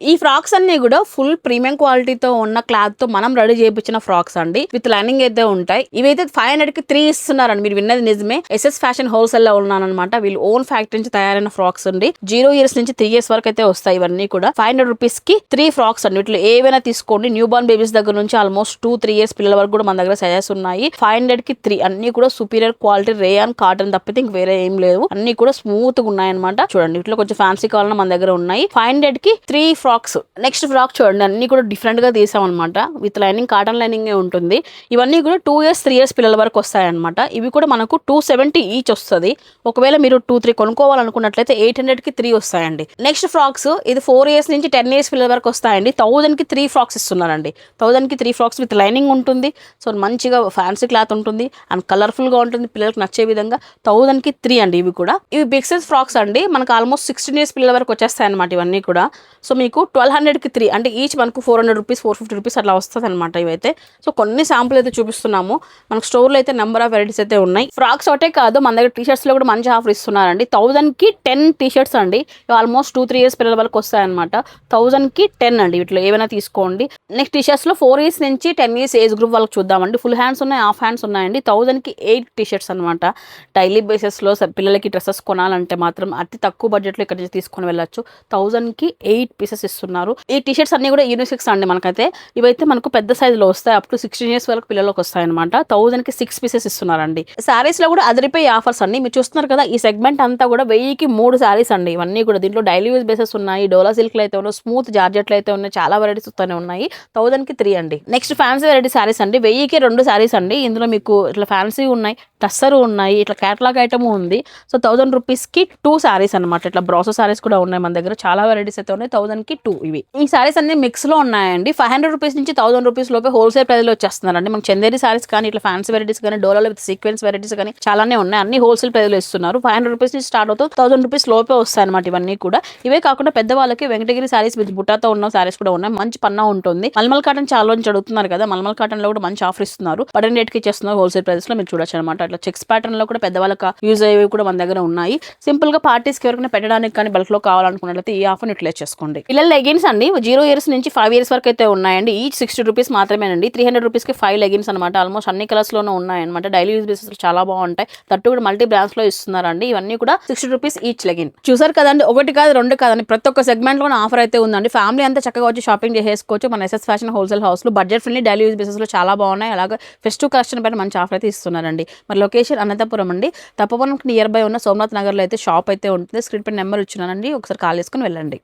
ఈ ఫ్రాక్స్ అన్ని కూడా ఫుల్ ప్రీమియం క్వాలిటీతో ఉన్న క్లాత్తో మనం రెడీ చేయించిన ఫ్రాక్స్ అండి. విత్ లైనింగ్ అయితే ఉంటాయి. ఇవైతే ఫైవ్ హండ్రెడ్కి త్రీ ఇస్తున్నారండి. మీరు విన్నది నిజమే. ఎస్ఎస్ ఫ్యాషన్ హోల్సేల్లో ఉన్నానమాట వీళ్ళు ఓన్ ఫ్యాక్టరీ నుంచి తయారైన ఫ్రాక్స్ అండి. జీరో ఇయర్స్ నుంచి త్రీ ఇయర్స్ వరకు అయితే వస్తాయి ఇవన్నీ కూడా. ఫైవ్ హండ్రెడ్ రూపీస్కి త్రీ ఫ్రాక్స్ అండి. వీటిలో ఏవైనా తీసుకోండి. న్యూ బోర్న్ బేబీస్ దగ్గర నుంచి ఆల్మోస్ట్ టూ త్రీ ఇయర్స్ పిల్లల వరకు కూడా మన దగ్గర సజెస్ ఉన్నాయి. ఫైవ్ హండ్రెడ్కి త్రీ అన్ని కూడా సూపీరియర్ క్వాలిటీ రేయాన్ కాటన్ తప్పితే ఇంక వేరే ఏం లేదు. అన్ని కూడా స్మూత్గా ఉన్నాయన్నమాట. చూడండి వీటిలో కొంచెం ఫ్యాన్సీ కావాలన్నా మన దగ్గర ఉన్నాయి. ఫైవ్ హండ్రెడ్కి three frocks frocks next frock చూడండి అన్ని కూడా డిఫరెంట్గా తీసామన్నమాట. తీసాం అనమాట విత్ లైనింగ్ కాటన్ లైనింగే ఉంటుంది. ఇవన్నీ కూడా టూ ఇయర్స్ త్రీ ఇయర్స్ పిల్లల వరకు వస్తాయన్నమాట. ఇవి కూడా మనకు టూ సెవెంటీ ఈచ్ వస్తుంది. ఒకవేళ మీరు టూ త్రీ కొనుక్కోవాలనుకున్నట్లయితే ఎయిట్ హండ్రెడ్కి త్రీ వస్తాయండి. నెక్స్ట్ ఫ్రాక్స్ ఇది ఫోర్ ఇయర్స్ నుంచి టెన్ ఇయర్స్ పిల్లల వరకు వస్తాయండి. థౌజండ్కి త్రీ ఫ్రాక్స్ ఇస్తున్నారండి. థౌజండ్కి త్రీ ఫ్రాక్స్ విత్ లైనింగ్ ఉంటుంది. సో మంచిగా ఫ్యాన్సీ క్లాత్ ఉంటుంది అండ్ కలర్ఫుల్గా ఉంటుంది. పిల్లలకు నచ్చే విధంగా థౌజండ్కి త్రీ అండి ఇవి కూడా. ఇవి బిగ్ సైజ్ ఫ్రాక్స్ అండి. మనకు ఆల్మోస్ట్ సిక్స్టీన్ ఇయర్స్ పిల్లల వరకు వచ్చేస్తాయి అనమాట ఇవన్నీ కూడా. సో మీకు ట్వెల్వ్ హండ్రెడ్కి త్రీ అంటే ఈచ్ మనకు four hundred rupees four fifty rupees అట్లా వస్తుంది అనమాట ఇవైతే. సో కొన్ని శాంపుల్ అయితే చూపిస్తున్నాము. మనకు స్టోర్లో అయితే నెంబర్ ఆఫ్ వెరైటీస్ అయితే ఉన్నాయి. ఫ్రాక్స్ ఒకటే కాదు మన దగ్గర టీ షర్ట్స్లో కూడా మంచి ఆఫర్ ఇస్తున్నారండి. థౌసండ్కి టెన్ టీ షర్ట్స్ అండి ఆల్మోస్ట్ టూ త్రీ ఇయర్స్ పిల్లల వరకు వస్తాయన్నమాట. థౌసండ్కి టెన్ అండి వీటిలో ఏమైనా తీసుకోండి. నెక్స్ట్ టీషర్ట్స్లో షర్ట్స్లో ఫోర్ ఇయర్స్ నుంచి టెన్ ఇయర్స్ ఏజ్ గ్రూప్ వాళ్ళకి చూద్దామండి. ఫుల్ హ్యాండ్స్ ఉన్నాయి హాఫ్ హ్యాండ్స్ ఉన్నాయండి. థౌసండ్కి ఎయిట్ టీ షర్ట్స్ అనమాట డైలీ బేసిస్లో పిల్లలకి డ్రెస్సెస్ కొనాలంటే మాత్రం అతి తక్కువ బడ్జెట్లో ఇక్కడ నుంచి తీసుకొని వెళ్ళొచ్చు. థౌసండ్కి ఎయిట్ పీసెస్ ఇస్తున్నారు ఈ టీ షర్ట్స్ అన్ని కూడా యూనిసెక్స్ అండి మనకైతే. ఇవైతే మనకు పెద్ద సైజులో వస్తాయి. అప్ టు సిక్స్టీన్ ఇయర్స్ వరకు పిల్లలకు వస్తాయి అనమాట థౌసండ్కి సిక్స్ పీసెస్ ఇస్తున్నారండి. సారీస్లో కూడా అదిరిపోయి ఆఫర్స్ అండి. మీరు చూస్తున్నారు కదా ఈ సెగ్మెంట్ అంతా కూడా వెయ్యికి మూడు సారీస్ అండి. ఇవన్నీ కూడా దీంట్లో డైలీ యూజ్ బేసెస్ ఉన్నాయి. డోలా సిల్క్లు అయితే ఉన్నాయి స్మూత్ జార్జెట్లు అయితే ఉన్నాయి చాలా వెరైటీస్ వస్తూనే ఉన్నాయి. థౌసండ్కి త్రీ అండి. నెక్స్ట్ ఫ్యాన్సీ వెరైటీ సారీస్ అండి. వెయ్యికి రెండు సారీస్ అండి. ఇందులో మీకు ఇట్లా ఫ్యాన్సీ ఉన్నాయి టస్సర్ ఉన్నాయి ఇట్లా క్యాటలాగ్ ఐటమ్ ఉంది. సో థౌసండ్ రూపీస్కి టూ సారీస్ అనమాట ఇట్లా బ్రాసో శారీస్ కూడా ఉన్నాయి మన దగ్గర. చాలా వెరైటీస్ అయితే ఉన్నాయి. థౌసండ్కి టూ ఇవి. ఈ సారీస్ అన్ని మిక్స్లో ఉన్నాయండి. ఫైవ్ హండ్రెడ్ రూపీస్ నుంచి థౌసండ్ రూపీస్ లోపే హోల్సేల్ ప్రైస్లో వచ్చేస్తున్నారండి. మనకి చందేరి సారీస్ కానీ ఇట్లా ఫ్యాన్సీ వెరైటీస్ కానీ డోలాలో విత్ సీక్వెన్స్ వెరైటీస్ కానీ చాలానే ఉన్నాయి. అన్ని హోల్సేల్ ప్రైస్లో ఇస్తున్నారు. ఫైవ్ హండ్రెడ్ రూపీస్ నుంచి స్టార్ట్ అవుతూ థౌసండ్ రూపీస్ లోపే వస్తాయి అనమాట ఇవన్నీ కూడా. ఇవే కాకుండా పెద్దవాళ్ళకి వెంకటగిరి సారీస్ విత్ బుట్టాతో ఉన్న సారీస్ కూడా ఉన్నాయి. మంచి పన్నా ఉంటుంది. మల్మల్ కాటన్ చాలా నుంచి అడుగుతున్నారు కదా. మల్మల్ కాటన్లో కూడా మంచి ఆఫర్ ఇస్తున్నారు. పడన్ రేట్కి ఇచ్చేస్తున్నారు హోల్సేల్ ప్రైస్లో. మీరు చూడొచ్చు అనమాట అట్లా చెక్స్ ప్యాటర్న్లో కూడా పెద్దవాళ్ళకి యూజ్ అయ్యేవి కూడా మన దగ్గర ఉన్నాయి. సింపుల్గా పార్టీస్కి ఎవరికైనా పెట్టడానికి కానీ బల్క్లో కావాలనుకున్నట్లయితే ఈ ఆఫర్ యూటిలైజ్ చేసుకోండి. పిల్లల లెగిన్స్ అండి. జీరో ఇయర్స్ నుంచి ఫైవ్ ఇయర్స్ వరకు అయితే ఉన్నాయండి. ఈచ్ సిక్స్టీ రూపీస్ మాత్రమేనండి. త్రీ హండ్రెడ్ రూపీస్కి ఫైవ్ లెగిన్స్ అనమాట ఆల్మోస్ట్ అన్ని కలర్స్లోనూ ఉన్నాయన్నమాట. డైలీ యూస్ బేసిస్ చాలా బాగుంటాయి. తట్టు కూడా మల్టీ బ్రాండ్స్లో ఇస్తున్నారండి. ఇవన్నీ కూడా సిక్స్టీ రూపీస్ ఈచ్ లెగిన్. చూసారు కదండి? ఒకటి కాదు రెండు కాదండి. ప్రతి ఒక్క సెగ్మెంట్లోనే ఆఫర్ అయితే ఉందండి. ఫ్యామిలీ అంతా చక్కగా వచ్చి షాపింగ్ చేసేసుకోవచ్చు. మన ఎస్ఎస్ ఫ్యాషన్ హోల్సేల్ హౌస్లో బడ్జెట్ ఫ్రెండ్లీ డైలీ యూస్ బేసిస్లో చాలా బాగున్నాయి. అలాగే ఫెస్టివ్ కలెక్షన్ పైన మంచి ఆఫర్ అయితే ఇస్తున్నారండి. మరి లొకేషన్ అనంతపురం అండి. తప్పకుండా నియర్ బై ఉన్న సోమనాథ్ నగర్లో అయితే షాప్ అయితే ఉంటుంది. స్క్రీన్ పై నెంబర్ ఇచ్చినానండి ఒకసారి కాల్ చేసుకుని వెళ్ళండి.